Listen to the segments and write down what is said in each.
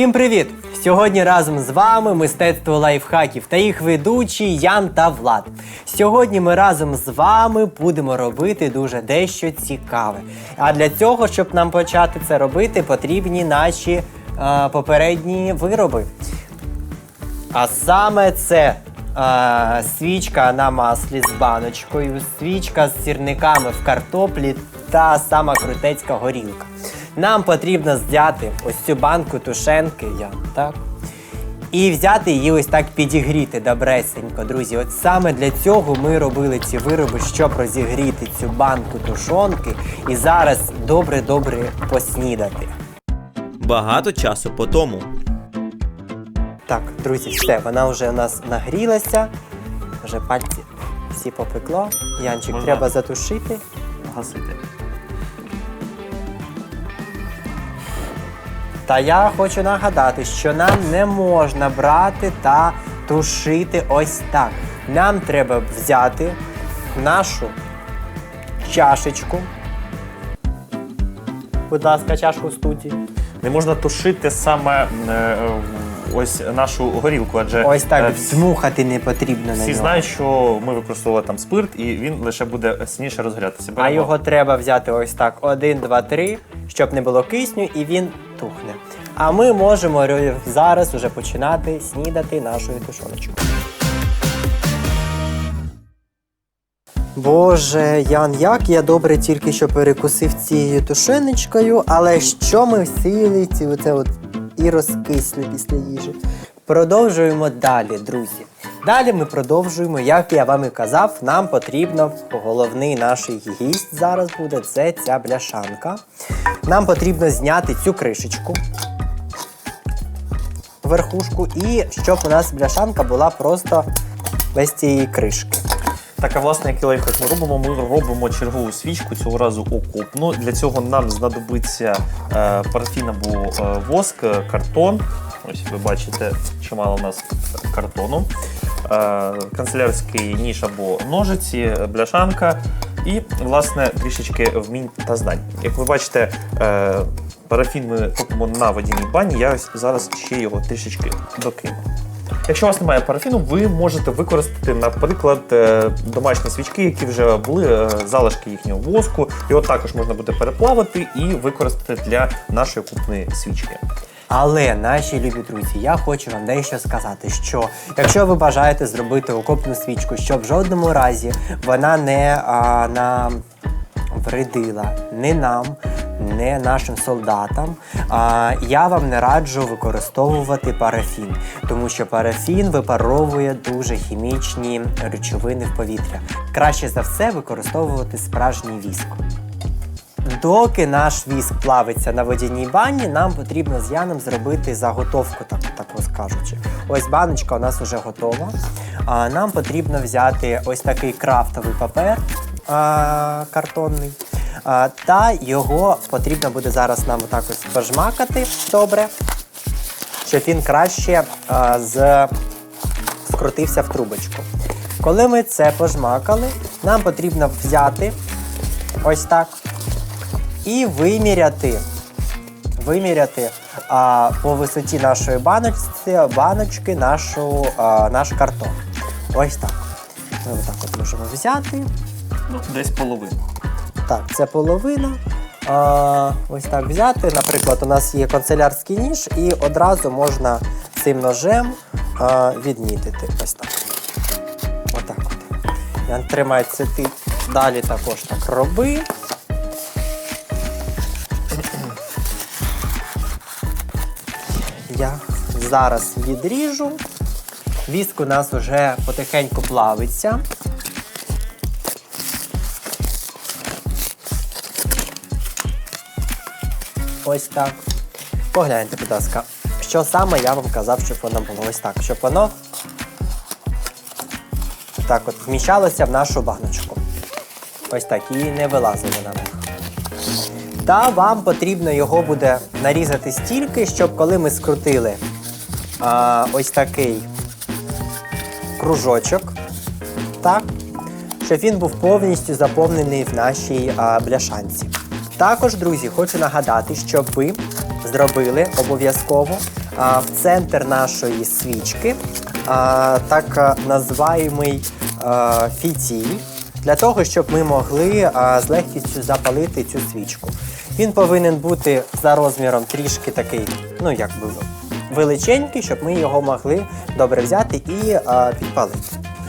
Всім привіт! Сьогодні разом з вами мистецтво лайфхаків та їх ведучі Ян та Влад. Сьогодні ми разом з вами будемо робити дуже дещо цікаве. А для цього, щоб нам почати це робити, потрібні наші е, попередні вироби. А саме це е, свічка на маслі з баночкою, свічка з сірниками в картоплі та сама крутецька горілка. Нам потрібно взяти ось цю банку тушенки, я, так? І взяти її ось так підігріти добресенько, друзі. От саме для цього ми робили ці вироби, щоб розігріти цю банку тушонки і зараз добре-добре поснідати. Багато часу по тому. Так, друзі, все, вона вже у нас нагрілася. Вже пальці всі попекло. Янчик, Можна? треба затушити. гасити. Та я хочу нагадати, що нам не можна брати та тушити ось так. Нам треба взяти нашу чашечку. Будь ласка, чашку студі. Не можна тушити саме е, е, ось нашу горілку, адже Ось е, так всі, дмухати не потрібно на всі нього. знають, що ми використовували там спирт, і він лише буде сильніше розгорятися. А його треба взяти ось так: один, два, три, щоб не було кисню, і він тухне. А ми можемо зараз уже починати снідати нашою тушоночку. Боже, Ян, як я добре тільки що перекусив цією тушеночкою, але що ми всіли ці оце от і розкисли після їжі. Продовжуємо далі, друзі. Далі ми продовжуємо, як я вам і казав, нам потрібно головний наш гість зараз буде це ця бляшанка. Нам потрібно зняти цю кришечку, верхушку, і щоб у нас бляшанка була просто без цієї кришки. Так, а власне, який лайфхак ми робимо? Ми робимо чергову свічку, цього разу окопну. Для цього нам знадобиться е, парафін або е, воск, е, картон. Ось ви бачите, чимало у нас картону. Е, канцелярський ніж або ножиці, бляшанка і, власне, трішечки вмінь та знань. Як ви бачите, е, парафін ми топимо на водяній бані. Я зараз ще його трішечки докину. Якщо у вас немає парафіну, ви можете використати, наприклад, е, домашні свічки, які вже були, залишки їхнього воску. Його також можна буде переплавити і використати для нашої купної свічки. Але наші любі друзі, я хочу вам дещо сказати, що якщо ви бажаєте зробити окопну свічку, щоб в жодному разі вона не а, нам вредила не нам, не нашим солдатам, а, я вам не раджу використовувати парафін, тому що парафін випаровує дуже хімічні речовини в повітря. Краще за все використовувати справжній віск. Доки наш віск плавиться на водяній бані, нам потрібно з Яном зробити заготовку, так, так розкажучи. Ось баночка у нас вже готова. А, нам потрібно взяти ось такий крафтовий папер а, картонний. А, та його потрібно буде зараз нам отак ось пожмакати добре, щоб він краще а, з... скрутився в трубочку. Коли ми це пожмакали, нам потрібно взяти ось так і виміряти, виміряти а, по висоті нашої баночці, баночки нашу, а, наш картон. Ось так. Ми отак от можемо взяти. Ну, десь половину. Так, це половина. А, ось так взяти. Наприклад, у нас є канцелярський ніж, і одразу можна цим ножем а, відмітити. Ось так. Отак от. Це ти далі також так роби. Я зараз відріжу. Віск у нас вже потихеньку плавиться. Ось так. Погляньте, будь ласка, що саме я вам казав, щоб воно було ось так, щоб воно так от вміщалося в нашу баночку. Ось так, і не вилазило на них. Та вам потрібно його буде нарізати стільки, щоб коли ми скрутили а, ось такий кружочок, так, щоб він був повністю заповнений в нашій а, бляшанці. Також, друзі, хочу нагадати, щоб ви зробили обов'язково в центр нашої свічки а, так називаємий фітіль, для того, щоб ми могли а, з легкістю запалити цю свічку. Він повинен бути за розміром трішки такий, ну як би величенький, щоб ми його могли добре взяти і а, підпалити.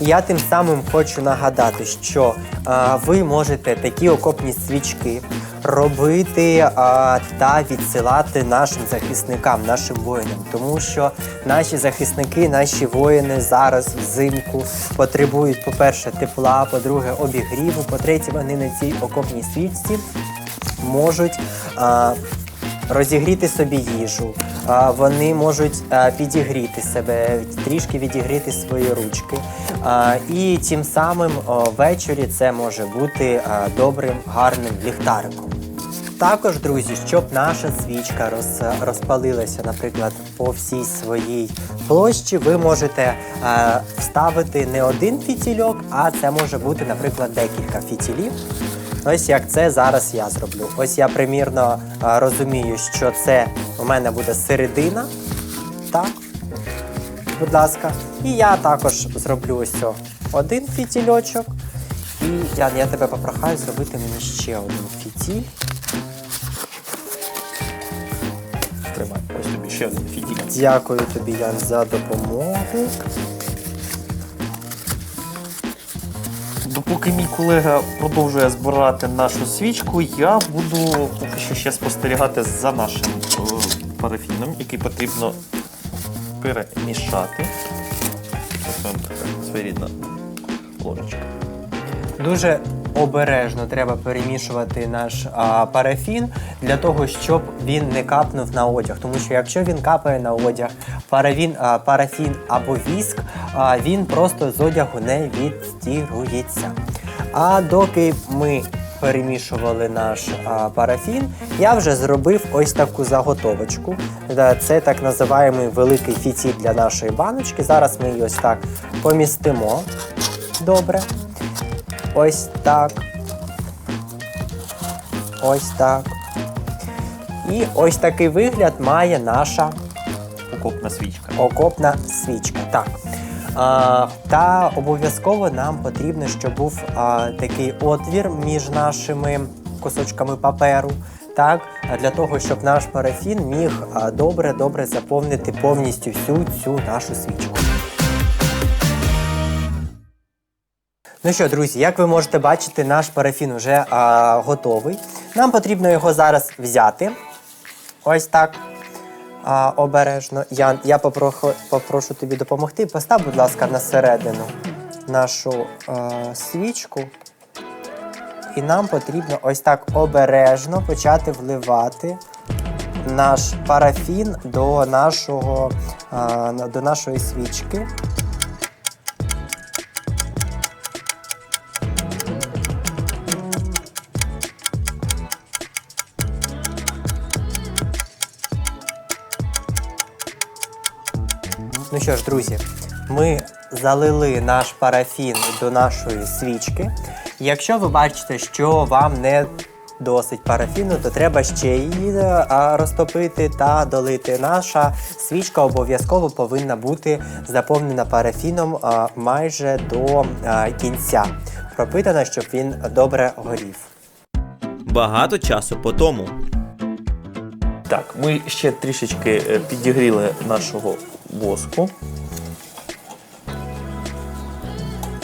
Я тим самим хочу нагадати, що а, ви можете такі окопні свічки робити а, та відсилати нашим захисникам, нашим воїнам, тому що наші захисники, наші воїни зараз взимку потребують, по-перше, тепла, по-друге, обігріву, по-третє, вони на цій окопній свічці можуть розігріти собі їжу, вони можуть підігріти себе, трішки відігріти свої ручки. І тим самим ввечері це може бути добрим, гарним ліхтариком. Також, друзі, щоб наша свічка роз, розпалилася, наприклад, по всій своїй площі, ви можете е, вставити не один фітільок, а це може бути, наприклад, декілька фітілів. Ось як це зараз я зроблю. Ось я примірно е, розумію, що це у мене буде середина. Так, будь ласка. І я також зроблю ось один фітільочок. І Ян, я тебе попрохаю зробити мені ще один фітіль. Тримай, ось тобі ще один фітіль. Дякую тобі, Ян, за допомогу. Допоки мій колега продовжує збирати нашу свічку, я буду поки що ще спостерігати за нашим е, парафіном, який потрібно перемішати. Ось своєрідна ложечка. Дуже обережно треба перемішувати наш а, парафін для того, щоб він не капнув на одяг. Тому що якщо він капає на одяг, парафін, а, парафін або віск, а, він просто з одягу не відстірується. А доки ми перемішували наш а, парафін, я вже зробив ось таку заготовочку. Це так називаємий великий фітіль для нашої баночки. Зараз ми її ось так помістимо. Добре. Ось так. Ось так. І ось такий вигляд має наша Окопна свічка. окопна свічка. Так. А, та обов'язково нам потрібно, щоб був а, такий отвір між нашими кусочками паперу. Так, для того, щоб наш парафін міг добре-добре заповнити повністю всю цю нашу свічку. Ну що, друзі, як ви можете бачити, наш парафін вже а, готовий. Нам потрібно його зараз взяти. Ось так. А, обережно. Ян, я попроху, попрошу тобі допомогти. Постав, будь ласка, на середину нашу а, свічку. І нам потрібно ось так обережно почати вливати наш парафін до, нашого, а, до нашої свічки. Ну що ж, друзі, ми залили наш парафін до нашої свічки. Якщо ви бачите, що вам не досить парафіну, то треба ще її е, розтопити та долити. Наша свічка обов'язково повинна бути заповнена парафіном майже до кінця. Пропитана, щоб він добре горів. Багато часу по тому. Так, ми ще трішечки е, підігріли нашого воску.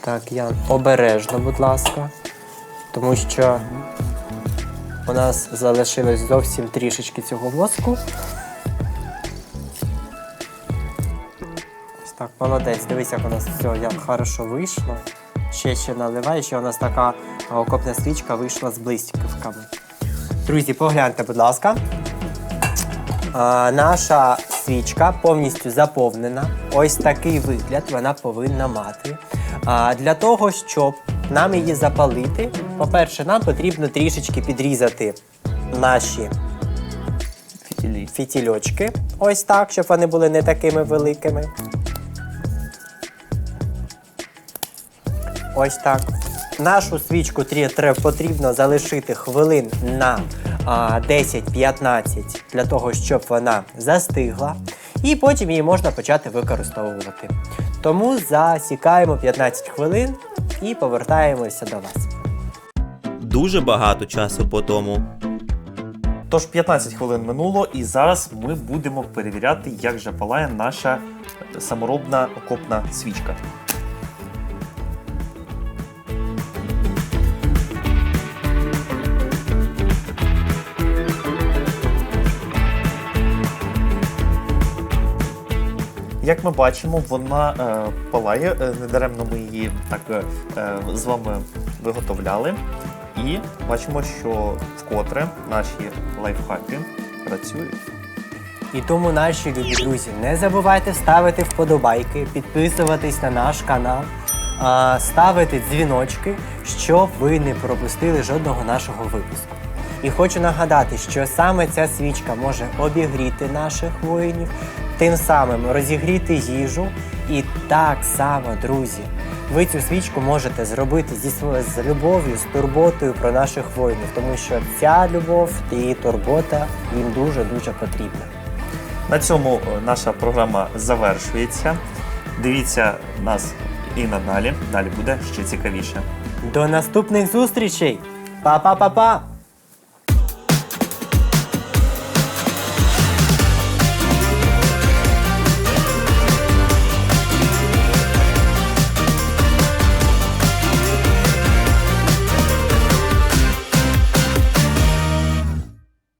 Так, Ян, обережно, будь ласка. Тому що у нас залишилось зовсім трішечки цього воску. Ось так, молодець. Дивись, як у нас все як хорошо вийшло. Ще ще наливай, ще у нас така окопна свічка вийшла з блискавками. Друзі, погляньте, будь ласка. А, наша свічка повністю заповнена. Ось такий вигляд вона повинна мати. А, для того, щоб нам її запалити, по-перше, нам потрібно трішечки підрізати наші Фітілі. фітільочки. Ось так, щоб вони були не такими великими. Ось так. Нашу свічку потрібно залишити хвилин на 10-15 для того, щоб вона застигла. і потім її можна почати використовувати. Тому засікаємо 15 хвилин і повертаємося до вас. Дуже багато часу по тому. Тож 15 хвилин минуло, і зараз ми будемо перевіряти, як же палає наша саморобна окопна свічка. Як ми бачимо, вона е, палає. Е, Недаремно ми її так е, е, з вами виготовляли. І бачимо, що вкотре наші лайфхаки працюють. І тому, наші любі друзі, не забувайте ставити вподобайки, підписуватись на наш канал, ставити дзвіночки, щоб ви не пропустили жодного нашого випуску. І хочу нагадати, що саме ця свічка може обігріти наших воїнів, тим самим розігріти їжу. І так само, друзі, ви цю свічку можете зробити зі сво- з любов'ю, з турботою про наших воїнів, тому що ця любов і турбота їм дуже дуже потрібна. На цьому е, наша програма завершується. Дивіться нас і надалі. Далі буде ще цікавіше. До наступних зустрічей! Па-па-па-па!